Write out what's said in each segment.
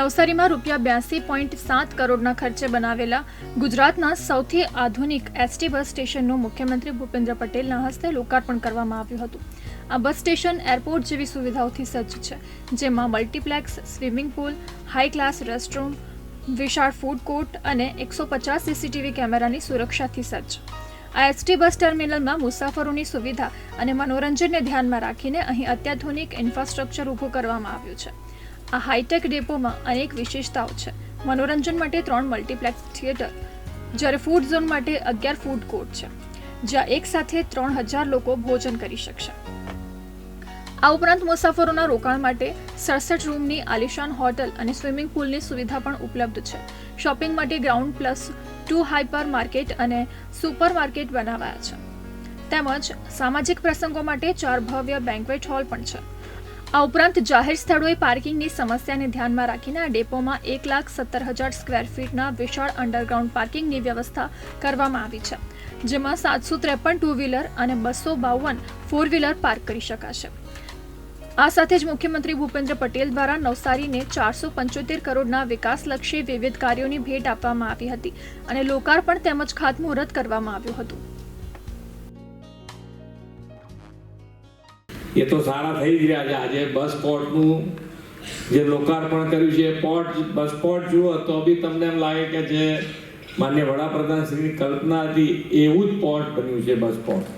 નવસારીમાં રૂપિયા બ્યાસી પોઈન્ટ સાત કરોડના ખર્ચે બનાવેલા ગુજરાતના સૌથી આધુનિક એસટી બસ સ્ટેશનનું મુખ્યમંત્રી ભૂપેન્દ્ર પટેલના હસ્તે લોકાર્પણ કરવામાં આવ્યું હતું. આ બસ સ્ટેશન એરપોર્ટ જેવી સુવિધાઓથી સજ્જ છે, જેમાં multiplex, swimming pool high class restroom વિશાળ ફૂડ કોર્ટ અને એકસો પચાસ સીસીટીવી કેમેરાની સુરક્ષાથી સજ્જ. આ એસટી બસ ટર્મિનલમાં મુસાફરોની સુવિધા અને મનોરંજનને ધ્યાનમાં રાખીને અહીં અત્યાધુનિક ઇન્ફ્રાસ્ટ્રક્ચર ઊભું કરવામાં આવ્યું છે. આ હાઈટેક ડેપોમાં અનેક વિશેષતાઓ છે. મનોરંજન માટે ત્રણ મલ્ટીપ્લેક્સ થિયેટર, જ્યારે ફૂડ ઝોન માટે અગિયાર ફૂડ કોર્ટ છે, જ્યાં એક સાથે ત્રણ હજાર લોકો ભોજન કરી શકશે. આ ઉપરાંત મુસાફરોના રોકાણ માટે સડસઠ રૂમની આલિશાન હોટલ અને સ્વિમિંગ પુલની સુવિધા પણ ઉપલબ્ધ છે. શોપિંગ માટે ground plus two hyper market અને સુપર માર્કેટ બનાવાયા છે. તેમજ સામાજિક પ્રસંગો માટે ચાર ભવ્ય બેન્ક્વેટ હોલ પણ છે. આ ઉપરાંત જાહેર સ્થળોએ પાર્કિંગની સમસ્યાને ધ્યાનમાં રાખીને આ ડેપોમાં એક લાખ સત્તર હજાર સ્ક્વેર ફીટના વિશાળ અંડરગ્રાઉન્ડ પાર્કિંગની વ્યવસ્થા કરવામાં આવી છે, જેમાં સાતસો ત્રેપન ટુ વ્હીલર અને બસો બાવન ફોર વ્હીલર પાર્ક કરી શકાશે. આ સાથે જ મુખ્યમંત્રી ભૂપેન્દ્ર પટેલ દ્વારા નવસારીને ચારસો પંચોતેર કરોડના વિકાસલક્ષી વિવિધ કાર્યોની ભેટ આપવામાં આવી હતી અને લોકાર્પણ તેમજ ખાતમુહૂર્ત કરવામાં આવ્યું હતું. એ તો સારા થઈ જ રહ્યા છે. આજે બસ પોર્ટનું જે લોકાર્પણ કર્યું છે પોર્ટ બસ પોર્ટ જુઓ તો બી તમને એમ લાગે કે જે માન્ય વડાપ્રધાન શ્રીની કલ્પના હતી, એવું જ પોર્ટ બન્યું છે બસ પોર્ટ.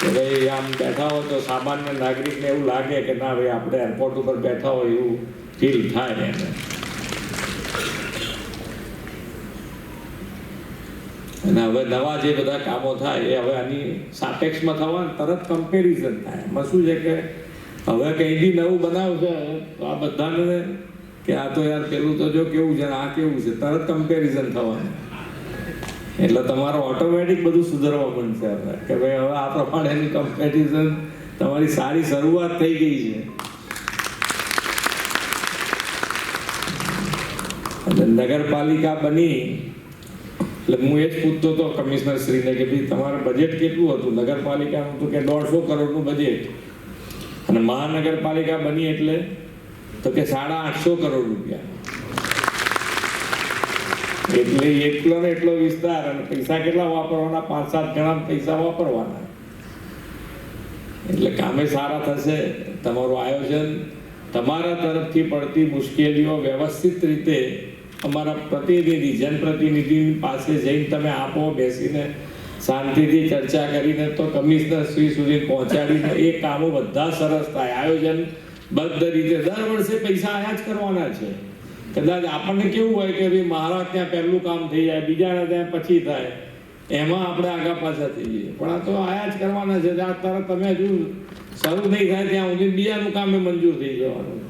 કે ભાઈ આમ બેઠા હોય તો સામાન્ય નાગરિકને એવું લાગે કે ના ભાઈ, આપણે એરપોર્ટ ઉપર બેઠા હોય એવું ફીલ થાય એને અને હવે નવા જે બધા કામો થાય, એ હવે આની સાપેક્ષમાં થવા તરત કમ્પેરિઝન થાય. એમાં શું છે કે હવે કંઈ બી નવું બનાવશે, તો આ બધાને કે આ તો યાર પેલું તો જો કેવું છે આ કેવું છે, તરત કમ્પેરિઝન થવાનું. એટલે તમારો ઓટોમેટિક બધું સુધરવા બનશે હવે કે ભાઈ હવે આ પ્રમાણેની કમ્પિટિશન તમારી સારી શરૂઆત થઈ ગઈ છે. અને નગરપાલિકા બની. એટલે હું એ જ પૂછતો હતો કમિશનર શ્રીને કે ભાઈ તમારું બજેટ કેટલું હતું? નગરપાલિકાનું તો કે દોઢસો કરોડનું બજેટ અને મહાનગરપાલિકા બની એટલે તો કે સાડા આઠસો કરોડ રૂપિયા. એટલે એટલો ને એટલો વિસ્તાર અને પૈસા કેટલા વાપરવાના? પાંચ સાત ગણા પૈસા વાપરવાના. એટલે કામે સારા થશે, તમારું આયોજન તમારા તરફથી પડતી મુશ્કેલીઓ વ્યવસ્થિત રીતે અમારા પ્રતિનિધિ, જનપ્રતિનિધિ પાસે જઈને તમે આપો, બેસીને શાંતિથી ચર્ચા કરીને તો કમિશનર શ્રી સુધી પહોંચાડીને એ કામો બધા સરસ થાય. આયોજન બદ્ધ રીતે દર વર્ષે પૈસા આયા જ કરવાના છે. કદાચ આપણને કેવું હોય કે ભાઈ મારા ત્યાં પહેલું કામ થઈ જાય, બીજાના ત્યાં પછી થાય. એમાં આપણે આગા પાછા થઈ જઈએ. પણ આ તો આયા જ કરવાના છે. આ તરત તમે હજુ શરૂ નહીં થાય ત્યાં સુધી બીજાનું કામ એ મંજૂર થઈ જવાનું.